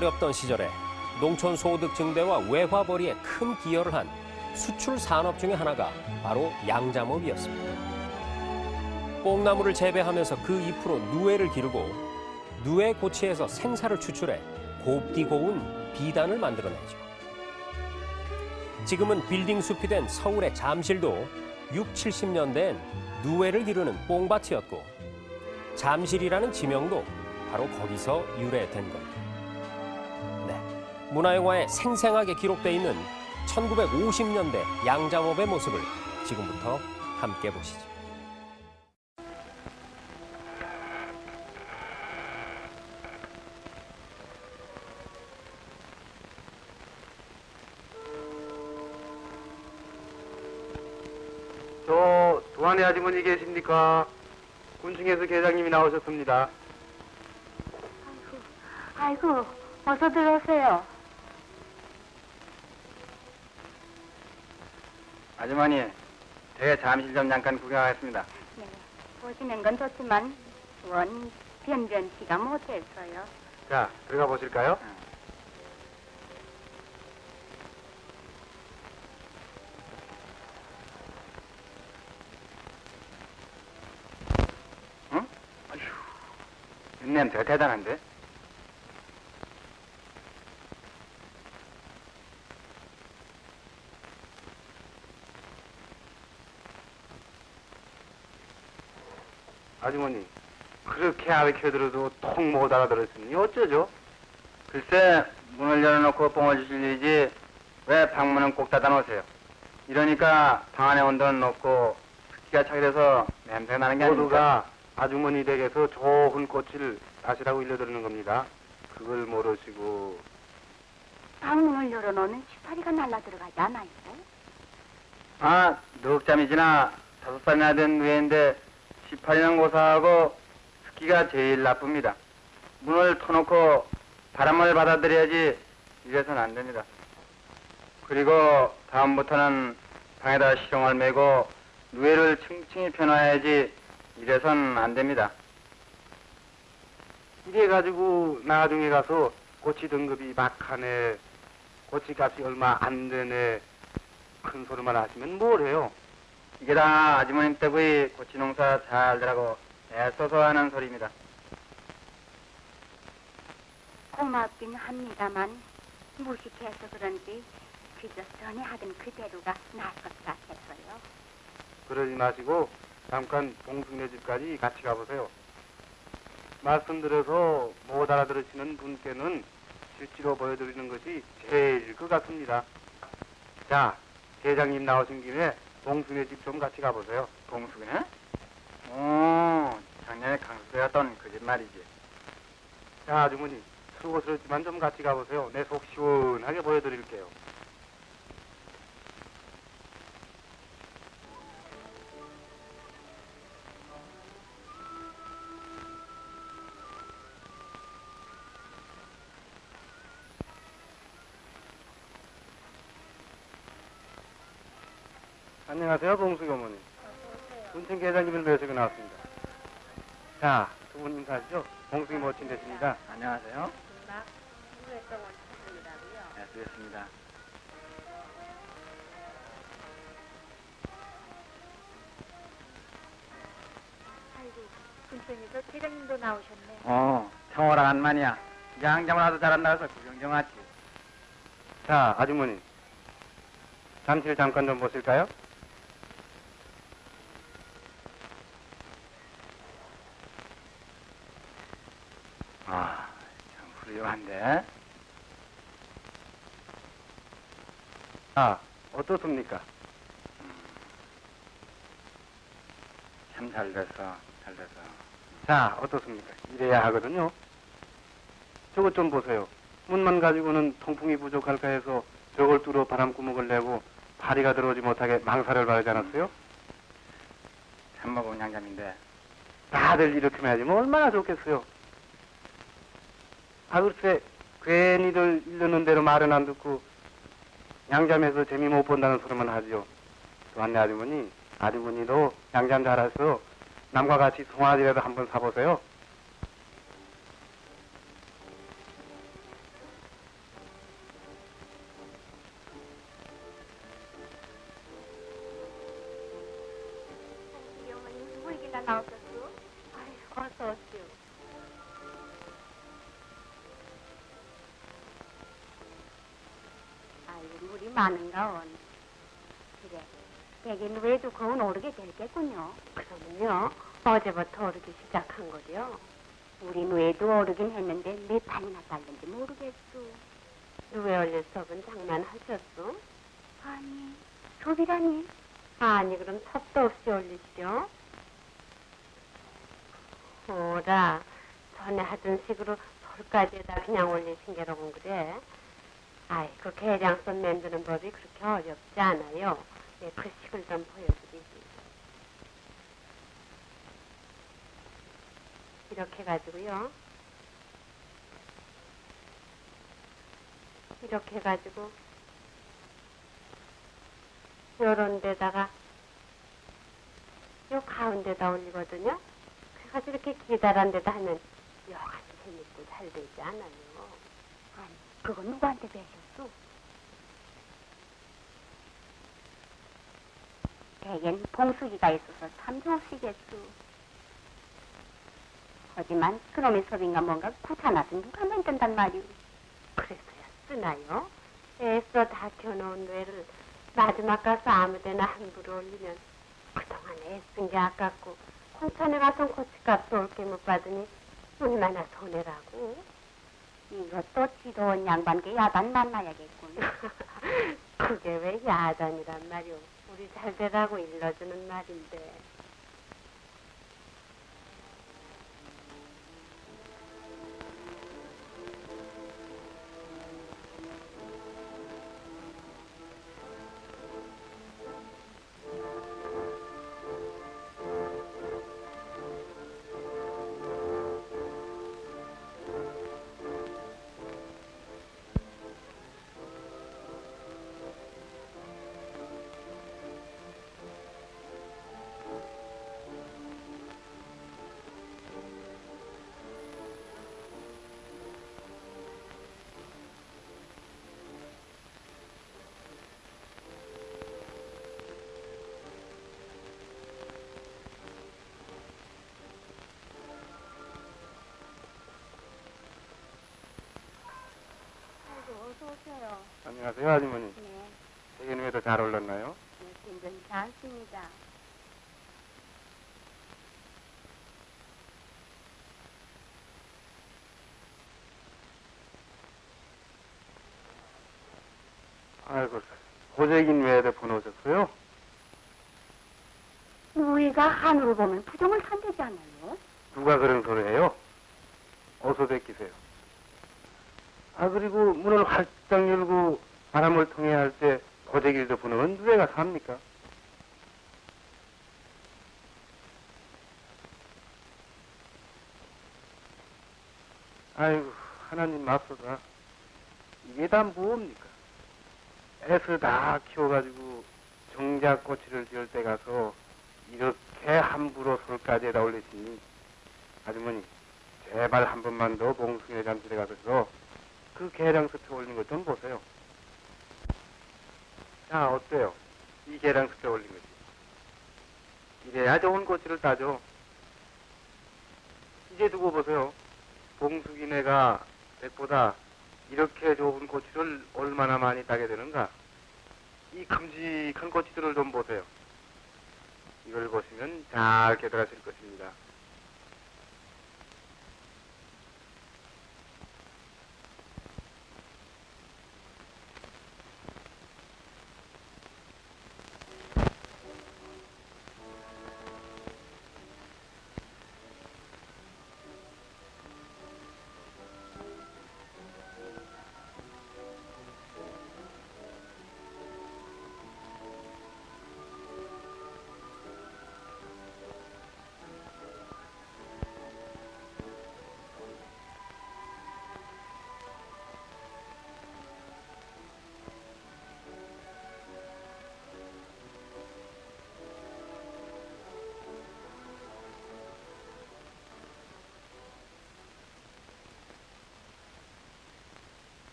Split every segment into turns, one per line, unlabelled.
어렵던 시절에 농촌 소득 증대와 외화벌이에 큰 기여를 한 수출 산업 중의 하나가 바로 양잠업이었습니다. 뽕나무를 재배하면서 그 잎으로 누에를 기르고 누에 고치에서 생사를 추출해 곱디 고운 비단을 만들어내죠. 지금은 빌딩 숲이 된 서울의 잠실도 6, 70년대엔 누에를 기르는 뽕밭이었고 잠실이라는 지명도 바로 거기서 유래된 겁니다. 네, 문화영화에 생생하게 기록돼 있는 1950년대 양잠업의 모습을 지금부터 함께 보시죠.
저 도안의 아주머니 계십니까? 군중에서 계장님이 나오셨습니다.
아이고, 어서 들어오세요.
아주머니, 제가 잠실 좀 잠깐 구경하겠습니다.
네, 보시는 건 좋지만 원 변변치가 못해서요.
자, 들어가 보실까요?
응? 아휴, 냄새가 대단한데?
아주머니, 그렇게 알려들어도 통 못 알아들었으니 어쩌죠?
글쎄, 문을 열어놓고 뽕을 주실 일이지 왜 방문은 꼭 닫아 놓으세요? 이러니까 방 안에 온도는 높고 습기가 차게 돼서 냄새가 나는 게 아닙니까?
모두가 아주머니 댁에서 좋은 꽃을 따시라고 일러드리는 겁니다. 그걸 모르시고
방문을 열어놓으면 시파리가 날라 들어가지 않아요?
아, 넉잠이 지나 다섯 살이나 된 누에인데 18년 고사하고 습기가 제일 나쁩니다. 문을 터놓고 바람을 받아들여야지 이래서는 안 됩니다. 그리고 다음부터는 방에다 실용을 메고 누에를 층층이 펴놔야지 이래서는 안 됩니다.
이래 가지고 나중에 가서 고치 등급이 막하네, 고치 값이 얼마 안 되네, 큰 소리만 하시면 뭘 해요?
이게 다 아주머님 댁의 고치 농사 잘 되라고 애써서 하는 소리입니다.
고맙긴 합니다만 무식해서 그런지 그저 전에 하던 그대로가 나을 것 같아서요.
그러지 마시고 잠깐 봉숙네 집까지 같이 가보세요. 말씀드려서 못 알아들으시는 분께는 실제로 보여드리는 것이 제일 것 같습니다. 자, 대장님 나오신 김에 봉숙네 집좀 같이 가보세요.
봉숙이네? 오, 작년에 강수에 갔던 그 집 말이지.
자, 아주머니, 수고스럽지만 좀 같이 가보세요. 내 속 시원하게 보여드릴게요. 안녕하세요, 봉숙 어머니. 군청 계장님을 뵈시고 나왔습니다. 자, 두 분 인사하시죠. 봉숙이 모친 되십니다.
안녕하세요. 네, 수고했습니다.
아이고, 군청에서 대장님도 나오셨네.
어, 청호랑 한만이야. 양장을 하도 잘한다 해서 구경 좀 하지.
자, 아주머니. 잠실 잠깐 좀 보실까요?
아, 참 훌륭한데?
아, 어떻습니까?
참잘 됐어, 잘 됐어.
자, 어떻습니까? 이래야 하거든요. 저것 좀 보세요. 문만 가지고는 통풍이 부족할까 해서 저걸 뚫어 바람구멍을 내고 파리가 들어오지 못하게 망사를 바르지 않았어요?
참 먹은 양장인데.
다들 이렇게 해야지 뭐 얼마나 좋겠어요. 아, 글쎄, 괜히들 이르는 대로 말은 안 듣고 양잠에서 재미 못 본다는 소리만 하지요. 또 안내 아주머니, 아주머니도 양잠 잘해서 남과 같이 송아지라도 한번 사보세요.
외도 거운 오르게 되겠군요. 그러면요, 어제부터 오르기 시작한 거죠. 우린 외도 오르긴 했는데 몇 판이나 딸는지 모르겠소.
누에 올릴 섭은 장만하셨어?
아니, 소비라니.
아니 그럼 섭도 없이 올리시죠? 오라 전에 하던 식으로 솔까지에다 그냥 올리신 게로군 그래 아이 그 계량선 만드는 법이 그렇게 어렵지 않아요 네, 그 식을 좀 보여드리지 이렇게 해가지고요 이렇게 해가지고 요런 데다가 요 가운데다 올리거든요. 그래가지고 이렇게 기다란 데다 하면 여간 재밌고 잘 되지 않아요.
아니, 그거 누구한테 배셨어? 대겐 봉숙이가 있어서 참 좋으시겠소. 하지만 그놈의 섭인가 뭔가 구타나서 누가 만든단 말이오.
그래서야 쓰나요? 애써 다 켜놓은 뇌를 마지막 가서 아무데나 함부로 올리면 그동안 애쓴 게 아깝고 홍천에 가서 고치값도 옳게 못 받으니 얼마나 손해라고.
이것도 지도원 양반께 야단 만나야겠군.
그게 왜 야단이란 말이오. 우리 잘 되라고 일러주는 말인데.
어서 오세요.
안녕하세요, 아주머니.
네,
대개는 왜 더 잘 올랐나요?
네, 굉장히 잘습니다.
아이고, 고재긴 왜들 보내오셨어요?
우리가 한우를 보면 부정을 한대지 않아요?
누가 그런 소리 해요? 어서 뵙기세요. 아, 그리고 문을 활짝 열고 바람을 통해 할 때 고재길도 부르면 누가 삽니까? 아이고, 하나님 맙소사. 이게 다 뭡니까? 애서 다 키워가지고 정작 꼬치를 지을 때 가서 이렇게 함부로 솔까지에다 올리시니 아주머니 제발 한 번만 더 봉숭이 잠실에 가서 그 계량수표 올린 것 좀 보세요. 자 어때요? 이 계량수표 올린 거지. 이래야 좋은 꼬치를 따죠. 이제 두고 보세요. 봉숙이네가 백보다 이렇게 좋은 꼬치를 얼마나 많이 따게 되는가? 이 큼직한 꼬치들을 좀 보세요. 이걸 보시면 잘 깨달으실 것입니다.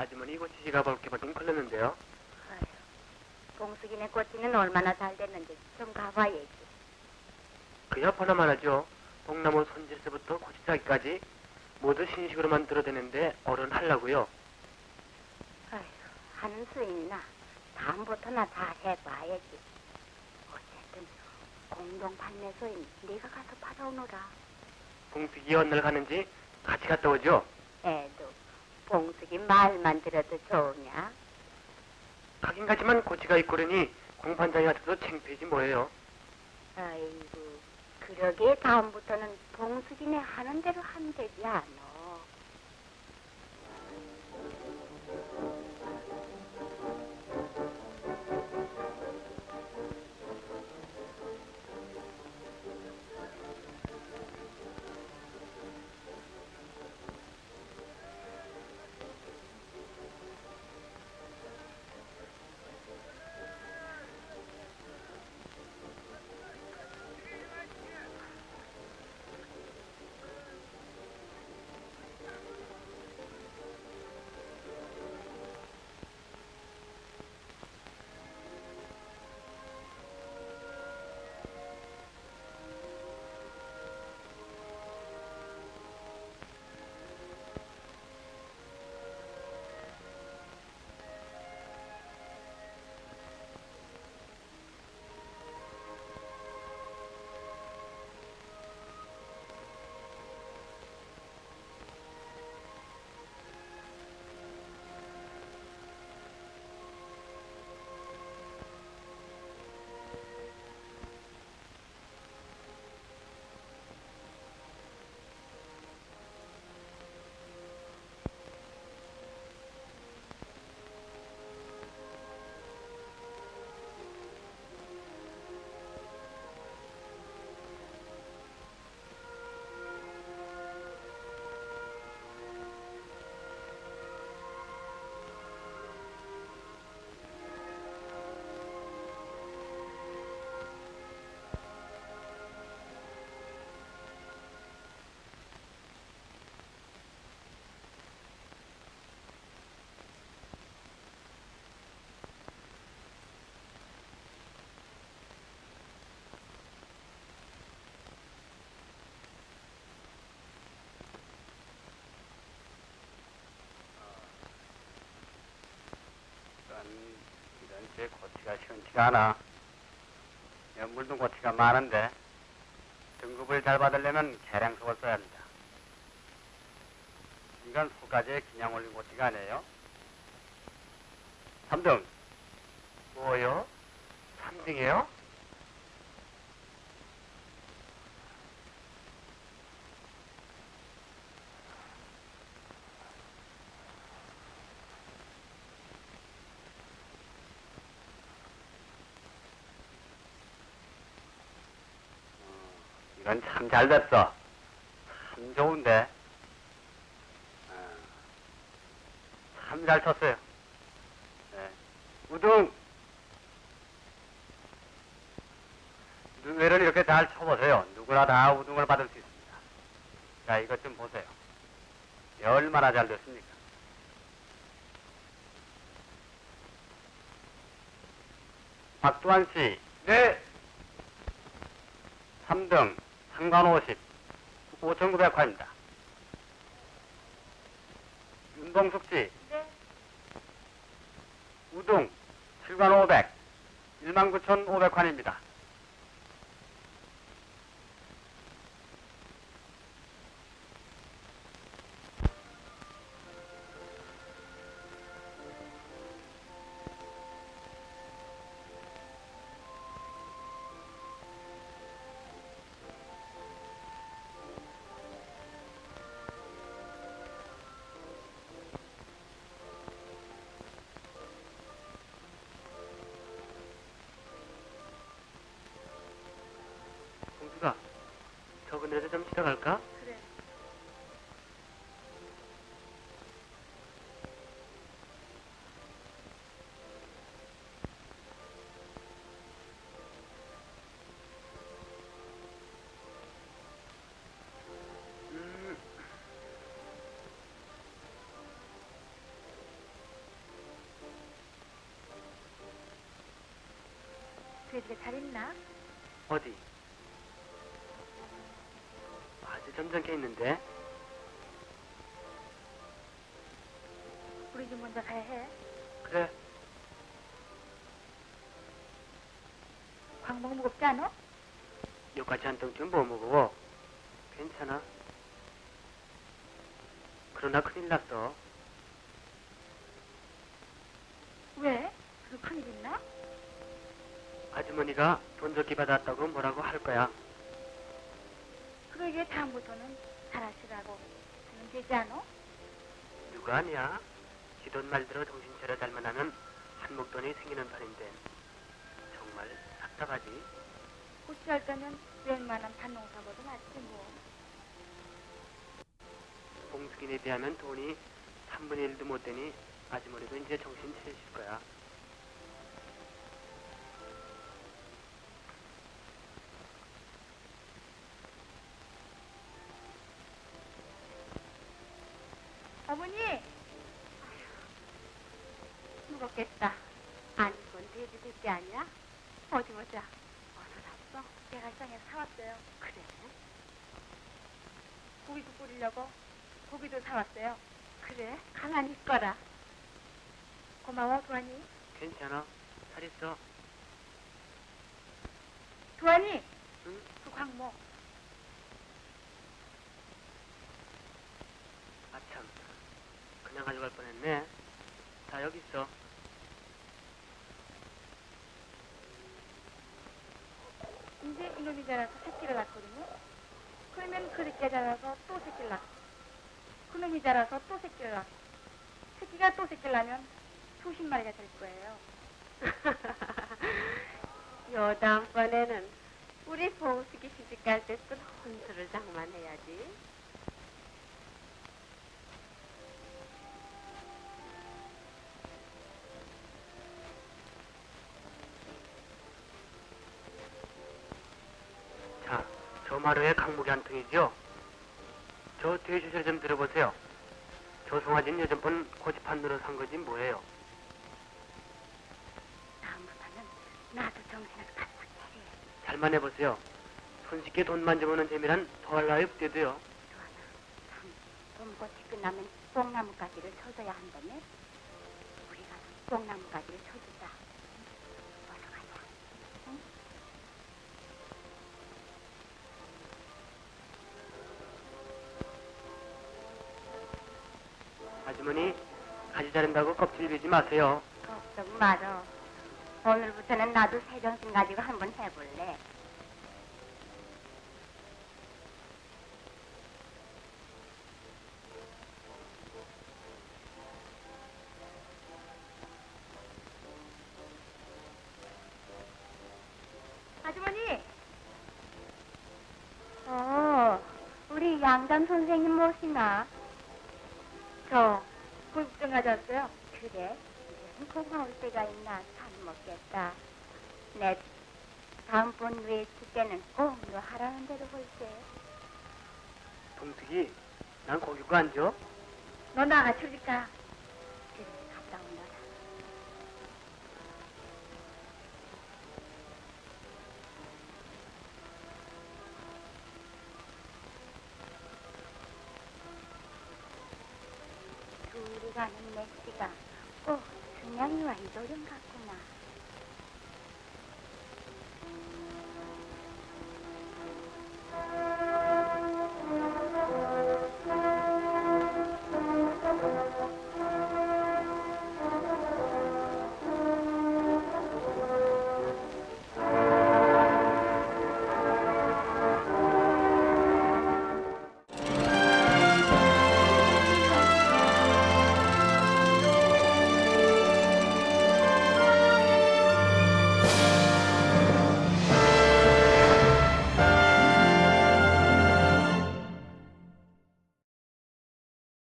아주머니 지시가 볼게 보긴 걸렸는데요.
아휴, 봉숙이네 꼬치는 얼마나 잘 됐는지 좀 가봐야지.
그야 보나만 하죠. 뽕나무 손질서부터 고치자기까지 모두 신식으로 만들어대는데 어른 하려고요.
아휴, 하는 수 있나? 다음부터나 다 해봐야지. 어쨌든 공동 판매소인 네가 가서 팔아오너라.
봉숙이 어느 날 가는지 같이 갔다 오죠.
애도 봉숙이 말만 들어도 좋으냐?
가긴 가지만 고치가 있고 그러니 공판장에 같아도 창피하지 뭐예요.
아이고, 그러게 다음부터는 봉숙이네 하는 대로 하면 되지 않어.
제 고치가 시원치가 않아. 연물도 고치가 많은데 등급을 잘 받으려면 계량석을 써야 합니다. 이건 소가지에 그냥 올린 고치가 아니에요. 3등.
뭐요? 3등이에요?
이건 참잘 됐어. 참 좋은데. 어, 참잘 쳤어요. 네. 우등. 눈외를 이렇게 잘 쳐보세요. 누구나 다 우등을 받을 수 있습니다. 자, 이것 좀 보세요. 얼마나 잘 됐습니까? 박두환 씨.
네.
3등 상관 50 5,900화입니다. 윤동숙 씨.
네.
우등 7관 500 19,500환입니다.
그래도 잘했나?
어디? 점잖게 있는데
우리 집 먼저 가야 해.
그래
광목 무겁지 않아?
여기까지 한 덩치면 뭐 무거워 괜찮아 그러나 큰일 났어
왜? 그 큰일 있나?
아주머니가 돈 적게 받았다고 뭐라고 할 거야?
그러게 다음부터는 잘하시라고. 하면 되지 않아?
누가 아니야? 지돈 말대로 정신 차려 잘만 하면 한목돈이 생기는 판인데. 정말 답답하지.
고치할 때는 웬만한 반농사보다 낫지 뭐.
봉숙인에 비하면 돈이 3분의 1도 못 되니 아주머니도 이제 정신 차리실 거야
고기도 사왔어요.
그래? 가만히 있거라.
고마워, 도안이.
괜찮아 잘 있어
도안이!
응?
그 광목.
아참 그냥 가져갈 뻔했네 자 여기 있어
이제 이놈이 자라서 새끼를 낳거든요. 그러면 그렇게 자라서 또 새끼를 낳고. 그놈이 자라서 또 새끼를. 새끼가 또 새끼를 낳으면 수십 마리가 될 거예요.
요 다음번에는 우리 봉숙이 시집갈 때또 혼수를 장만해야지.
자, 저 마루에 강목이 한 통이죠? 저 뒤에 주소를 좀 들어보세요. 저 송아지는 요즘 번 고집한으로 산 거지 뭐예요?
다음부터는 나도 정신을 바짝 차려.
잘만 해보세요. 손쉽게 돈 만져보는 재미란 더할 나위 없대도요.
봄꽃이 끝나면 뽕나무가지를 쳐줘야 한다며? 우리 가서 뽕나무가지를 쳐주자.
주머니, 가지 자른다고 껍질 비지 마세요.
걱정 말어. 오늘부터는 나도 새 정신 가지고 한번 해볼래. 아주머니! 어, 우리 양담 선생님 모시나? 저, 가져왔어요. 그래? 무슨 고마울 때가 있나 잘 먹겠다. 내 다음번 외출 때는 꼭 너 하라는 대로 볼게.
봉숙이, 난 거기고 앉아.
너 나가 줄까? 둘이 가는 맥시가 꼭 순양이와 이도령 같구나.